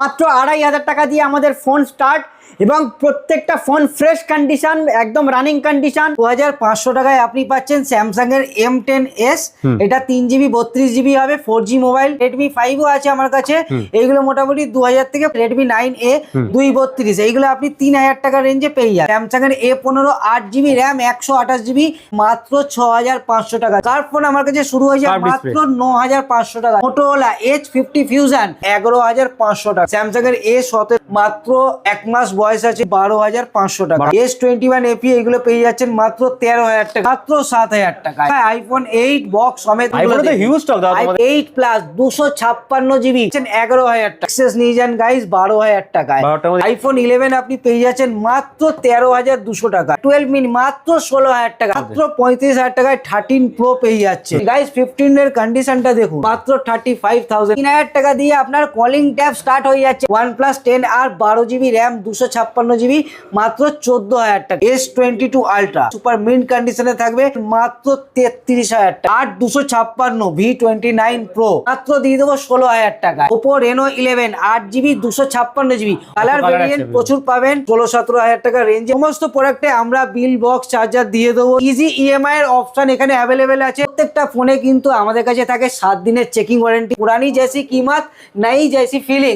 মাত্র আড়াই হাজার টাকা দিয়ে আমাদের ফোন স্টার্ট এবং প্রত্যেকটা ফোন ফ্রেশ কন্ডিশন একদম রানিং কন্ডিশন দু হাজার পাঁচশো টাকায় আপনি পাচ্ছেন স্যামসাং এর এম টেন এস এটা তিন জিবি বত্রিশ জিবি হবে ফোর জি মোবাইল রেডমি ফাইভও আছে আমার কাছে। এইগুলো মোটামুটি দু হাজার থেকে রেডমি নাইন এ দুই বত্রিশ। এইগুলো আপনি তিন হাজার টাকা রেঞ্জে পেয়ে যাবেন। স্যামসাং এর এ পনেরো আট জিবি র্যাম একশো আঠাশ জিবি মাত্র ছ হাজার পাঁচশো টাকা। তার ফোন আমার কাছে শুরু হয়েছে মাত্র ন হাজার পাঁচশো টাকা। মোটোলা এইচ ফিফটি ফিউশন এগারো হাজার পাঁচশো টাকা। স্যামসাং এর এ সতেরো মাত্র এক মাস বয়স আছে বারো হাজার পাঁচশো টাকা। এস টোয়েন্টি ওয়ান এপি এগুলো পেয়ে যাচ্ছেন মাত্র তেরো হাজার টাকা মাত্র সাত হাজার টাকা। আইফোন এইট বক্স সমেত। এইট প্লাস দুশো ছাপ্পান্ন জিবি এগারো হাজার টাকা। নিয়ে যান গাইস বারো হাজার টাকায়। আইফোন ইলেভেন আপনি পেয়ে যাচ্ছেন মাত্র তেরো হাজার দুশো টাকা। টুয়েলভ মিনি মাত্র ষোলো হাজার টাকা মাত্র পঁয়ত্রিশ হাজার টাকায় থার্টিন প্রো পেয়ে যাচ্ছে গাইস ফিফটিন এর কন্ডিশনটা দেখুন মাত্র থার্টি ফাইভ থাউজেন্ড তিন হাজার টাকা দিয়ে আপনার কলিং ট্যাব স্টার্ট হয়ে যাচ্ছে। ওয়ান প্লাস টেন আর বারো জিবি র্যাম দুশো ছাপ্পান্ন জিবি মাত্র চোদ্দ হাজার টাকা। S twenty two ultra super mint কন্ডিশনে থাকবে মাত্র তেত্রিশ হাজার টাকা। আর দুশো ছাপ্পান্ন ভি টোয়েন্টি নাইন প্রো মাত্র দিয়ে দেবো ষোলো হাজার টাকা। ওপো রেনো ইলেভেন আট জিবি দুশো ছাপ্পান্ন জিবি কালার ভেরিয়েন্ট প্রচুর পাবেন ষোলো সতেরো হাজার টাকা রেঞ্জে সমস্ত প্রোডাক্টে আমরা বিল বক্স চার্জার দিয়ে দেবো। ইজি ইএমআই এর অপশন এখানে অ্যাভেলেবেল আছে। প্রত্যেকটা ফোনে কিন্তু আমাদের কাছে থাকে সাত দিনের চেকিং ওয়ারেন্টি পুরানি জেসি কিমাত নাই জেসি ফিলিং